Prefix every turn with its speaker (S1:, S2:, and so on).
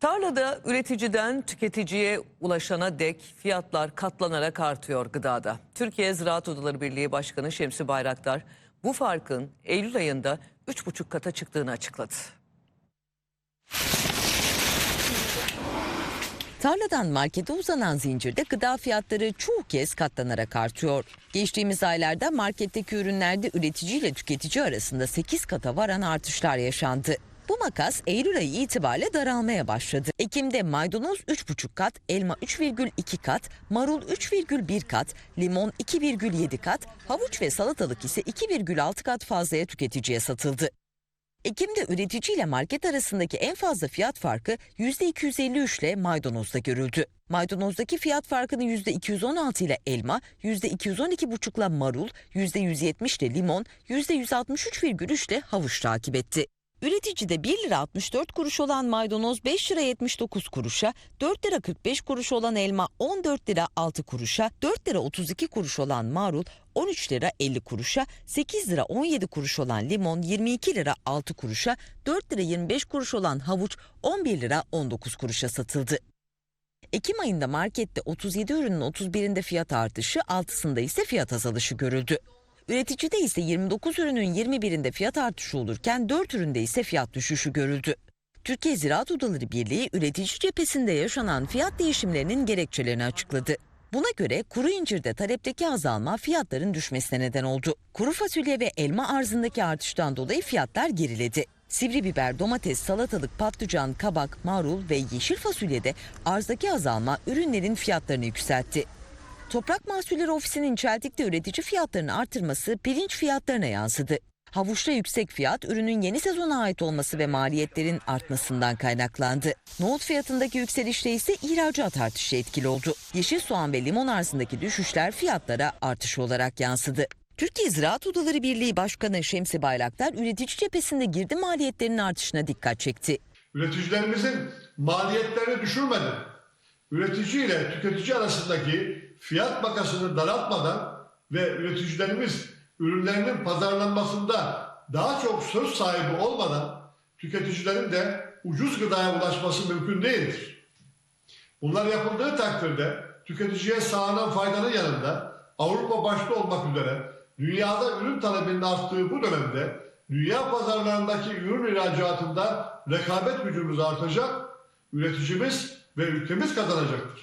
S1: Tarlada üreticiden tüketiciye ulaşana dek fiyatlar katlanarak artıyor gıdada. Türkiye Ziraat Odaları Birliği Başkanı Şemsi Bayraktar bu farkın Eylül ayında 3,5 kata çıktığını açıkladı.
S2: Tarladan markete uzanan zincirde gıda fiyatları çoğu kez katlanarak artıyor. Geçtiğimiz aylarda marketteki ürünlerde üretici ile tüketici arasında 8 kata varan artışlar yaşandı. Bu makas Eylül ayı itibariyle daralmaya başladı. Ekim'de maydanoz 3,5 kat, elma 3,2 kat, marul 3,1 kat, limon 2,7 kat, havuç ve salatalık ise 2,6 kat fazlaya tüketiciye satıldı. Ekim'de üretici ile market arasındaki en fazla fiyat farkı %253 ile maydanozda görüldü. Maydanozdaki fiyat farkını %216 ile elma, %212,5 ile marul, %170 ile limon, %163,3 ile havuç takip etti. Üreticide 1 lira 64 kuruş olan maydanoz 5 lira 79 kuruşa, 4 lira 45 kuruş olan elma 14 lira 6 kuruşa, 4 lira 32 kuruş olan marul 13 lira 50 kuruşa, 8 lira 17 kuruş olan limon 22 lira 6 kuruşa, 4 lira 25 kuruş olan havuç 11 lira 19 kuruşa satıldı. Ekim ayında markette 37 ürünün 31'inde fiyat artışı, 6'sında ise fiyat azalışı görüldü. Üreticide ise 29 ürünün 21'inde fiyat artışı olurken 4 üründe ise fiyat düşüşü görüldü. Türkiye Ziraat Odaları Birliği üretici cephesinde yaşanan fiyat değişimlerinin gerekçelerini açıkladı. Buna göre kuru incirde talepteki azalma fiyatların düşmesine neden oldu. Kuru fasulye ve elma arzındaki artıştan dolayı fiyatlar geriledi. Sivri biber, domates, salatalık, patlıcan, kabak, marul ve yeşil fasulyede arzdaki azalma ürünlerin fiyatlarını yükseltti. Toprak Mahsulleri Ofisi'nin Çeltik'te üretici fiyatlarını artırması pirinç fiyatlarına yansıdı. Havuçta yüksek fiyat ürünün yeni sezona ait olması ve maliyetlerin artmasından kaynaklandı. Nohut fiyatındaki yükselişte ise ihracat artışı etkili oldu. Yeşil soğan ve limon arzındaki düşüşler fiyatlara artış olarak yansıdı. Türkiye Ziraat Odaları Birliği Başkanı Şemsi Bayraktar üretici cephesinde girdi maliyetlerinin artışına dikkat çekti.
S3: Üreticilerimizin maliyetlerini düşürmeden, üretici ile tüketici arasındaki fiyat makasını daraltmadan ve üreticilerimiz ürünlerinin pazarlanmasında daha çok söz sahibi olmadan tüketicilerin de ucuz gıdaya ulaşması mümkün değildir. Bunlar yapıldığı takdirde tüketiciye sağlanan faydanın yanında Avrupa başta olmak üzere dünyada ürün talebinin arttığı bu dönemde dünya pazarlarındaki ürün ihracatında rekabet gücümüz artacak, üreticimiz ve ülkemiz kazanacaktır.